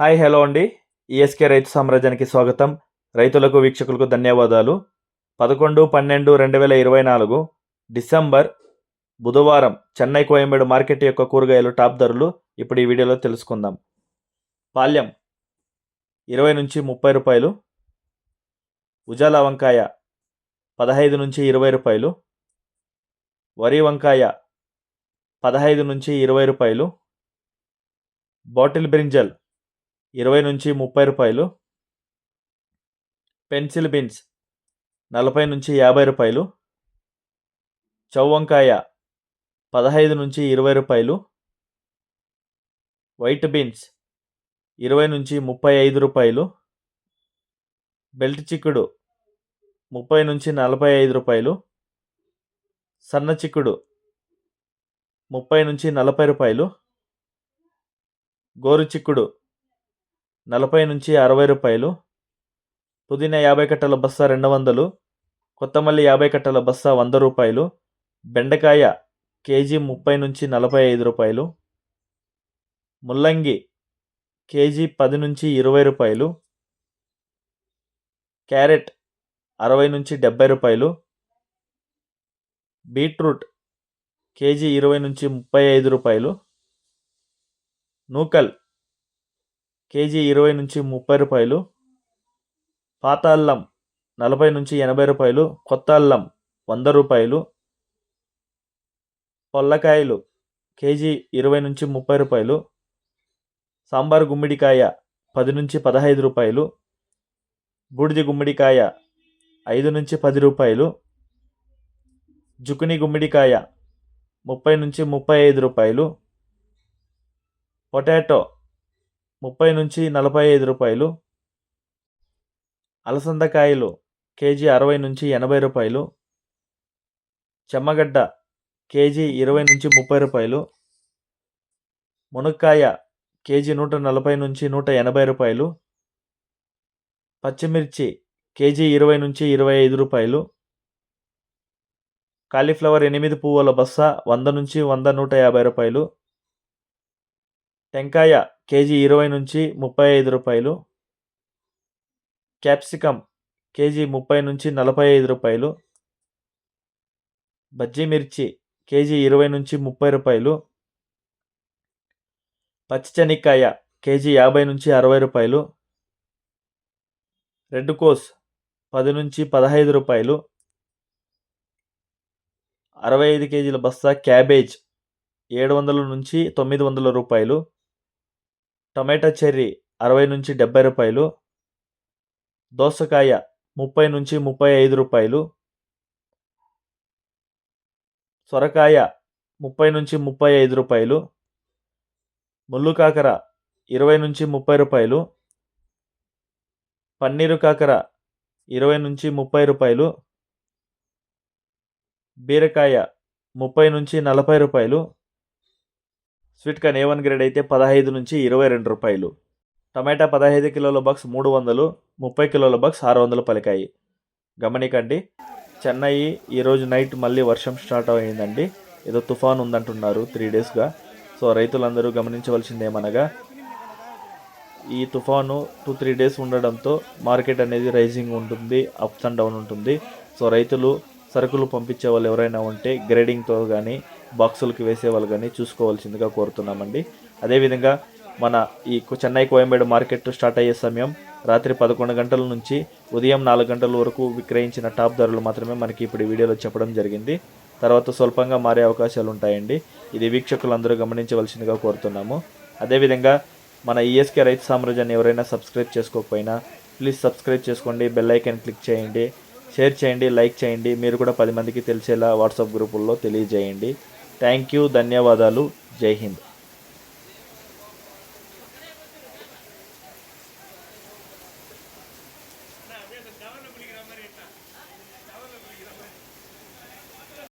Hi hello అండి. ESK రైతు సామ్రాజ్యానికి స్వాగతం. రైతులకు వీక్షకులకు ధన్యవాదాలు. పదకొండు పన్నెండు రెండు వేల ఇరవై నాలుగు డిసెంబర్ బుధవారం చెన్నై కోయంబేడు మార్కెట్ యొక్క కూరగాయలు టాప్ ధరలు ఇప్పుడు ఈ వీడియోలో తెలుసుకుందాం. పాల్యం ఇరవై నుంచి ముప్పై రూపాయలు. ఉజాల వంకాయ పదహైదు నుంచి ఇరవై రూపాయలు. వరి వంకాయ పదహైదు నుంచి ఇరవై రూపాయలు. బాటిల్ బ్రింజల్ ఇరవై నుంచి ముప్పై రూపాయలు. పెన్సిల్ బీన్స్ నలభై నుంచి యాభై రూపాయలు. చౌవంకాయ పదహైదు నుంచి ఇరవై రూపాయలు. వైట్ బీన్స్ ఇరవై నుంచి ముప్పై ఐదు రూపాయలు. బెల్ట్ చిక్కుడు ముప్పై నుంచి నలభై ఐదు రూపాయలు. సన్న చిక్కుడు ముప్పై నుంచి నలభై రూపాయలు. గోరు చిక్కుడు నలభై నుంచి అరవై రూపాయలు. పుదీనా యాభై కట్టల బస్తా రెండు వందలు. కొత్తమల్లి యాభై కట్టల బస్తా వంద రూపాయలు. బెండకాయ కేజీ ముప్పై నుంచి నలభై ఐదు రూపాయలు. ముల్లంగి కేజీ పది నుంచి ఇరవై రూపాయలు. క్యారెట్ అరవై నుంచి డెబ్బై రూపాయలు. బీట్రూట్ కేజీ ఇరవై నుంచి ముప్పై ఐదు రూపాయలు. నూకల్ కేజీ ఇరవై నుంచి ముప్పై రూపాయలు పాత అల్లం నలభై నుంచి ఎనభై రూపాయలు కొత్త అల్లం వంద రూపాయలు పొల్లకాయలు కేజీ ఇరవై నుంచి ముప్పై రూపాయలు సాంబార్ గుమ్మిడికాయ పది నుంచి పదహైదు రూపాయలు బూడిద గుమ్మిడికాయ ఐదు నుంచి పది రూపాయలు జుకుని గుమ్మిడికాయ ముప్పై నుంచి ముప్పై ఐదు రూపాయలు పొటాటో ముప్పై నుంచి నలభై ఐదు రూపాయలు. అలసందకాయలు కేజీ అరవై నుంచి ఎనభై రూపాయలు. చెమ్మగడ్డ కేజీ ఇరవై నుంచి ముప్పై రూపాయలు. మునక్కాయ కేజీ నూట నలభై నుంచి నూట ఎనభై రూపాయలు. పచ్చిమిర్చి కేజీ ఇరవై నుంచి ఇరవై ఐదు రూపాయలు. కాలీఫ్లవర్ ఎనిమిది పువ్వుల బస్స వంద నుంచి వంద నూట యాభై రూపాయలు. టెంకాయ కేజీ ఇరవై నుంచి ముప్పై ఐదు రూపాయలు. క్యాప్సికమ్ కేజీ ముప్పై నుంచి నలభై ఐదు రూపాయలు. బజ్జీ మిర్చి కేజీ ఇరవై నుంచి ముప్పై రూపాయలు. పచ్చిశనక్కాయ కేజీ యాభై నుంచి అరవై రూపాయలు. రెడ్ కోస్ పది నుంచి పదహైదు రూపాయలు. అరవై ఐదు కేజీల బస్తా క్యాబేజ్ ఏడు వందల నుంచి తొమ్మిది వందల రూపాయలు. టమాటా చెర్రీ అరవై నుంచి డెబ్బై రూపాయలు దోసకాయ ముప్పై నుంచి ముప్పై ఐదు రూపాయలు సొరకాయ ముప్పై నుంచి ముప్పై ఐదు రూపాయలు ముళ్ళు కాకర ఇరవై నుంచి ముప్పై రూపాయలు పన్నీరు కాకర ఇరవై నుంచి ముప్పై రూపాయలు బీరకాయ ముప్పై నుంచి నలభై రూపాయలు sweet corn A one grade అయితే పదహైదు నుంచి ఇరవై రెండు రూపాయలు. టమాటా పదహైదు కిలోల బాక్స్ మూడు వందలు ముప్పై కిలోల బాక్స్ ఆరు వందలు పలికాయి. గమనికండి చెన్నై ఈరోజు నైట్ మళ్ళీ వర్షం స్టార్ట్ అయిందండి. ఏదో తుఫాన్ ఉందంటున్నారు త్రీ డేస్గా. సో రైతులందరూ గమనించవలసింది ఏమనగా ఈ తుఫాను టూ త్రీ డేస్ ఉండడంతో మార్కెట్ అనేది రైజింగ్ ఉంటుంది అప్స్ అండ్ డౌన్ ఉంటుంది. సో రైతులు సరుకులు పంపించే వాళ్ళు ఎవరైనా ఉంటే గ్రేడింగ్తో కానీ బాక్సులకి వేసే వాళ్ళు కానీ చూసుకోవాల్సిందిగా కోరుతున్నామండి. అదేవిధంగా మన ఈ చెన్నై కోయంబేడు మార్కెట్ స్టార్ట్ అయ్యే సమయం రాత్రి పదకొండు గంటల నుంచి ఉదయం నాలుగు గంటల వరకు విక్రయించిన టాప్ ధరలు మాత్రమే మనకి ఇప్పుడు వీడియోలో చెప్పడం జరిగింది. తర్వాత స్వల్పంగా మారే అవకాశాలు ఉంటాయండి. ఇది వీక్షకులందరూ గమనించవలసిందిగా కోరుతున్నాము. అదేవిధంగా మన ఈఎస్కే రైతు సామ్రాజ్యాన్ని ఎవరైనా సబ్స్క్రైబ్ చేసుకోకపోయినా ప్లీజ్ సబ్స్క్రైబ్ చేసుకోండి బెల్ ఐకాన్ క్లిక్ చేయండి. షేర్ చేయండి లైక్ చేయండి. మీరు కూడా పది మందికి తెలిసేలా వాట్సాప్ గ్రూపుల్లో తెలియజేయండి. థ్యాంక్ యూ ధన్యవాదాలు. జై హింద్.